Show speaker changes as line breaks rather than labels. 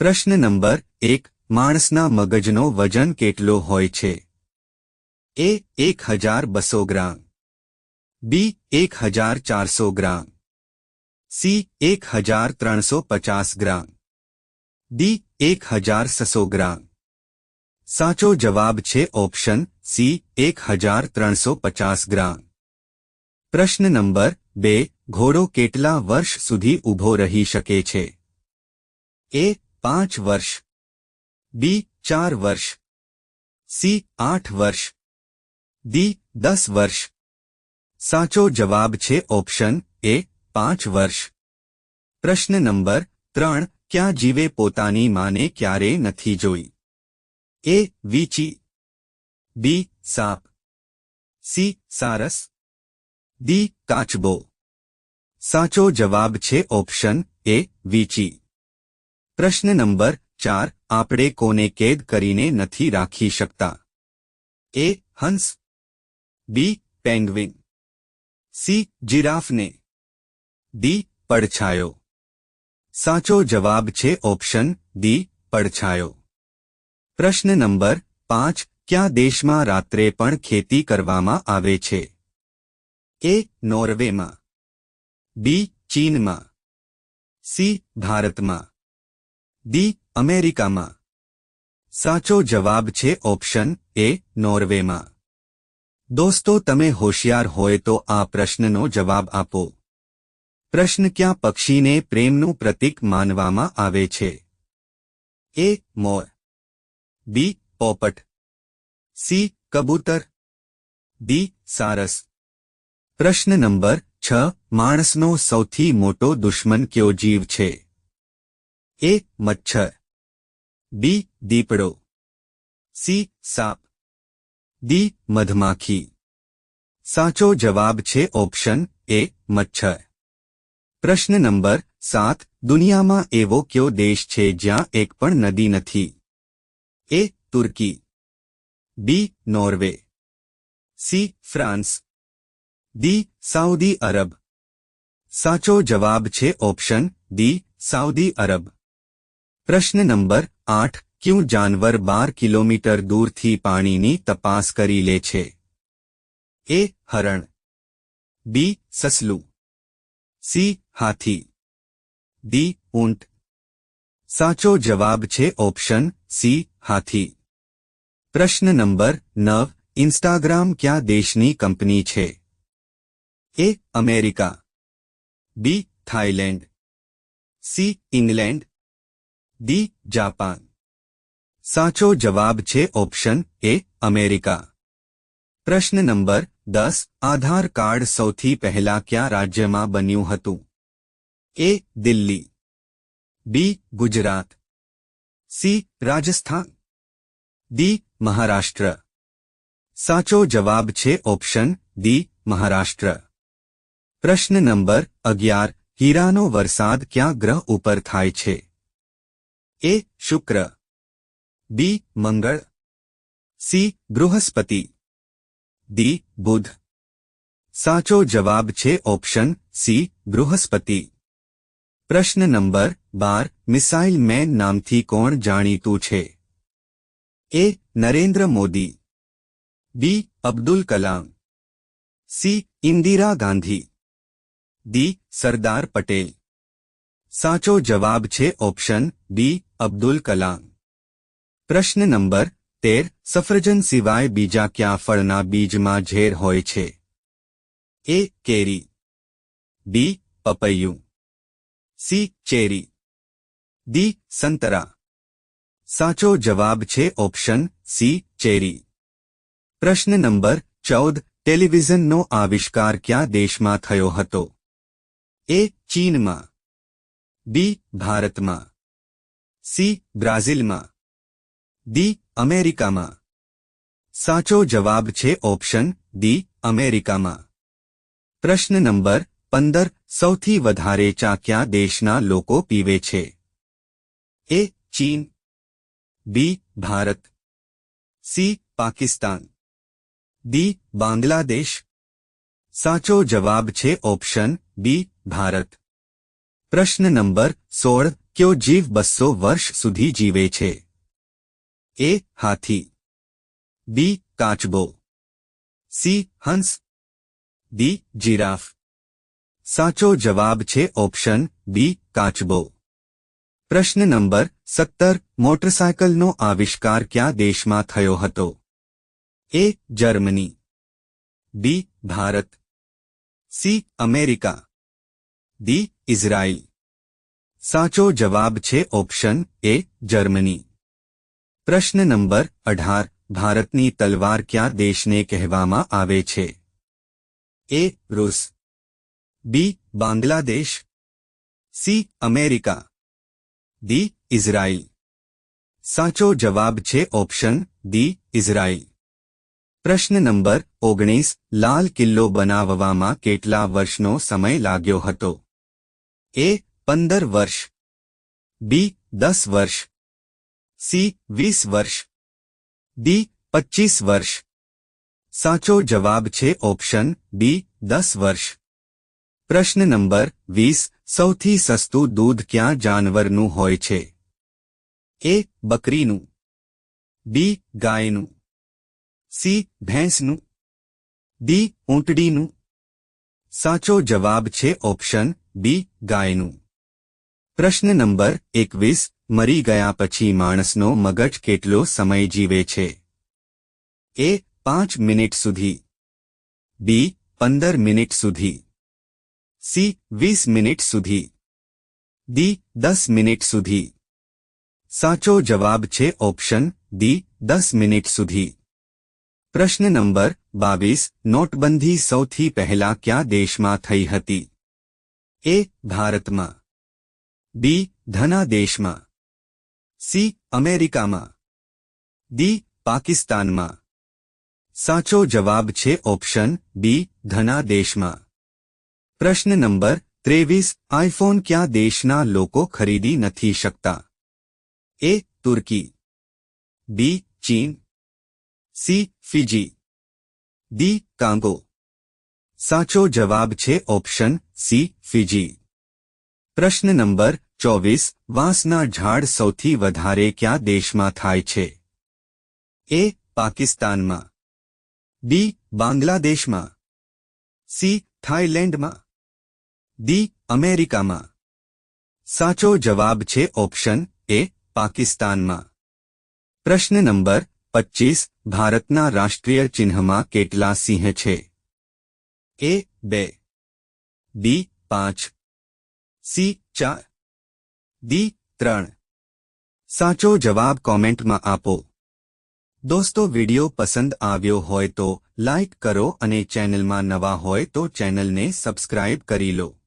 પ્રશ્ન નંબર એક માણસના મગજનો વજન કેટલો હોય છે એ એક હજાર બસો ગ્રામ બી એક હજાર ચારસો ગ્રામ સી એક હજાર ત્રણસો પચાસ ગ્રામ ડી એક હજાર છસો ગ્રામ સાચો જવાબ છે ઓપ્શન સી એક હજાર ત્રણસો પચાસ ગ્રામ પ્રશ્ન નંબર બે ઘોડો કેટલા વર્ષ સુધી ઊભો રહી શકે છે એ પાંચ વર્ષ બી ચાર વર્ષ સી આઠ વર્ષ ડી દસ વર્ષ સાચો જવાબ છે ઓપ્શન એ પાંચ વર્ષ પ્રશ્ન નંબર ત્રણ ક્યાં જીવે પોતાની માને ક્યારે નથી જોઈ એ વીચી બી સાપ સી સારસ ડી કાચબો સાચો જવાબ છે ઓપ્શન એ વીચી પ્રશ્ન નંબર ચાર, આપણે કોને કેદ કરીને નથી રાખી શકતા? A, Hansa. B, penguin. C, જીરાફને. ડી, પડછાયો. સાચો જવાબ છે ઓપ્શન ડી, પડછાયો. પ્રશ્ન નંબર પાંચ, કયા દેશમાં રાત્રે પણ ખેતી કરવામાં આવે છે? એ, નોર્વેમાં. બી, ચીનમાં. સી, ભારતમાં. ડી, અમેરિકામાં. સાચો જવાબ છે ઓપ્શન એ, નોર્વેમાં. દોસ્તો, તમે હોશિયાર હોય તો આ પ્રશ્નનો જવાબ આપો. પ્રશ્ન ક્યાં પક્ષીને પ્રેમનું પ્રતીક માનવામાં આવે છે? એ, મોર. બી, પોપટ. સી, કબૂતર. ડી, સારસ. પ્રશ્ન નંબર છ, માણસનો સૌથી મોટો દુશ્મન કયો જીવ છે? એ મચ્છર બી દીપડો સી સાપ ડી મધમાખી સાચો જવાબ છે ઓપ્શન એ મચ્છર પ્રશ્ન નંબર સાત દુનિયામાં એવો કયો દેશ છે જ્યાં એક પણ નદી નથી A Turkey B Norway C France D Saudi Arab સાચો જવાબ છે ઓપ્શન ડી સાઉદી અરબ પ્રશ્ન નંબર આઠ ક્યું જાનવર બાર કિલોમીટર દૂરથી પાણીની તપાસ કરી લે છે એ હરણ બી સસલું સી હાથી ડી ઊંટ સાચો જવાબ છે ઓપ્શન સી હાથી પ્રશ્ન નંબર નવ ઇન્સ્ટાગ્રામ કયા દેશની કંપની છે A America B Thailand C England D, Japan. સાચો જવાબ છે ઓપ્શન એ, અમેરિકા. પ્રશ્ન નંબર દસ, આધાર કાર્ડ સૌથી પહેલા કયા રાજ્યમાં બન્યું હતું? A, Delhi. B, Gujarat. C, Rajasthan. D, Maharashtra. સાચો જવાબ છે ઓપ્શન ડી, મહારાષ્ટ્ર. પ્રશ્ન નંબર અગિયાર, હીરાનો વરસાદ ક્યાં ગ્રહ ઉપર થાય છે? એ શુક્ર બી મંગળ સી બૃહસ્પતિ ડી બુધ સાચો જવાબ છે ઓપ્શન સી બૃહસ્પતિ પ્રશ્ન નંબર બાર મિસાઇલ મેન નામથી કોણ જાણીતું છે A Narendra Modi B Abdul Kalam C Indira Gandhi D Sardar Patel સાચો જવાબ છે ઓપ્શન બી, અબ્દુલ કલામ. પ્રશ્ન નંબર તેર, સફરજન સિવાય બીજા કયા ફળના બીજમાં ઝેર હોય છે? એ, કેરી. બી, પપૈયું. C, cherry. ડી, સંતરા. સાચો જવાબ છે ઓપ્શન સી, ચેરી. પ્રશ્ન નંબર ચૌદ, ટેલિવિઝનનો આવિષ્કાર કયા દેશમાં થયો હતો? એ, ચીનમાં. બી ભારતમાં સી બ્રાઝિલમાં ડી અમેરિકામાં સાચો જવાબ છે ઓપ્શન ડી અમેરિકામાં પ્રશ્ન નંબર પંદર સૌથી વધારે ચા કયા દેશના લોકો પીવે છે એ ચીન B Bharat C Pakistan D Bangladesh સાચો જવાબ છે ઓપ્શન બી ભારત પ્રશ્ન નંબર સોળ, કયો જીવ બસો વર્ષ સુધી જીવે છે? એ, હાથી. બી, કાચબો. સી, હંસ. D, giraffe. સાચો જવાબ છે ઓપ્શન બી, કાચબો. પ્રશ્ન નંબર સત્તર, મોટરસાયકલનો આવિષ્કાર કયા દેશમાં થયો હતો? A, Germany. B, Bharat. C, America. D Israel સાચો જવાબ છે ઓપ્શન એ જર્મની પ્રશ્ન નંબર અઢાર ભારતની તલવાર કયા દેશને કહેવામાં આવે છે એ રૂસ B Bangladesh C America D Israel સાચો જવાબ છે ઓપ્શન ડી ઇઝરાયલ પ્રશ્ન નંબર ઓગણીસ લાલ કિલ્લો બનાવવામાં કેટલા વર્ષનો સમય લાગ્યો હતો એ પંદર વર્ષ. બી દસ વર્ષ. સી વીસ વર્ષ. ડી પચ્ચીસ વર્ષ. સાચો જવાબ છે ઓપ્શન બી દસ વર્ષ. પ્રશ્ન નંબર વીસ, સૌથી સસ્તું દૂધ ક્યાં જાનવરનું હોય છે? એ બકરીનું. બી ગાયનું. સી ભેંસનું. ડી ઊંટડીનું. સાચો જવાબ છે ઓપ્શન બી, ગાયનું. પ્રશ્ન નંબર એકવીસ, મરી ગયા પછી માણસનો મગજ કેટલો સમય જીવે છે? એ, પાંચ મિનિટ સુધી. બી, પંદર મિનિટ સુધી. સી, વીસ મિનિટ સુધી. ડી, દસ મિનિટ સુધી. સાચો જવાબ છે ઓપ્શન ડી, દસ મિનિટ સુધી. પ્રશ્ન નંબર બાવીસ, નોટબંધી સૌથી પહેલા કયા દેશમાં થઈ હતી? એ ભારતમાં બી ધના દેશમાં સી અમેરિકામાં ડી પાકિસ્તાનમાં સાચો જવાબ છે ઓપ્શન બી ધના દેશમાં પ્રશ્ન નંબર ત્રેવીસ આઈફોન ક્યાં દેશના લોકો ખરીદી નથી શકતા એ તુર્કી બી ચીન સી ફિજી ડી કાંગો સાચો જવાબ છે ઓપ્શન સી, ફિજી. પ્રશ્ન નંબર ચોવીસ, વાંસના ઝાડ સૌથી વધારે કયા દેશમાં થાય છે? એ, પાકિસ્તાનમાં. બી, બાંગ્લાદેશમાં. સી, થાઇલેન્ડમાં. ડી, અમેરિકામાં. સાચો જવાબ છે ઓપ્શન એ, પાકિસ્તાનમાં. પ્રશ્ન નંબર પચ્ચીસ ભારતના રાષ્ટ્રીય ચિહ્નમાં કેટલા સિંહ છે? એ બે બી પાંચ. સી ચાર. ડી ત્રણ. સાચો જવાબ કોમેન્ટમાં આપો. દોસ્તો, વિડિયો પસંદ આવ્યો હોય તો લાઇક કરો અને ચેનલમાં નવા હોય તો ચેનલને સબસ્ક્રાઇબ કરી લો.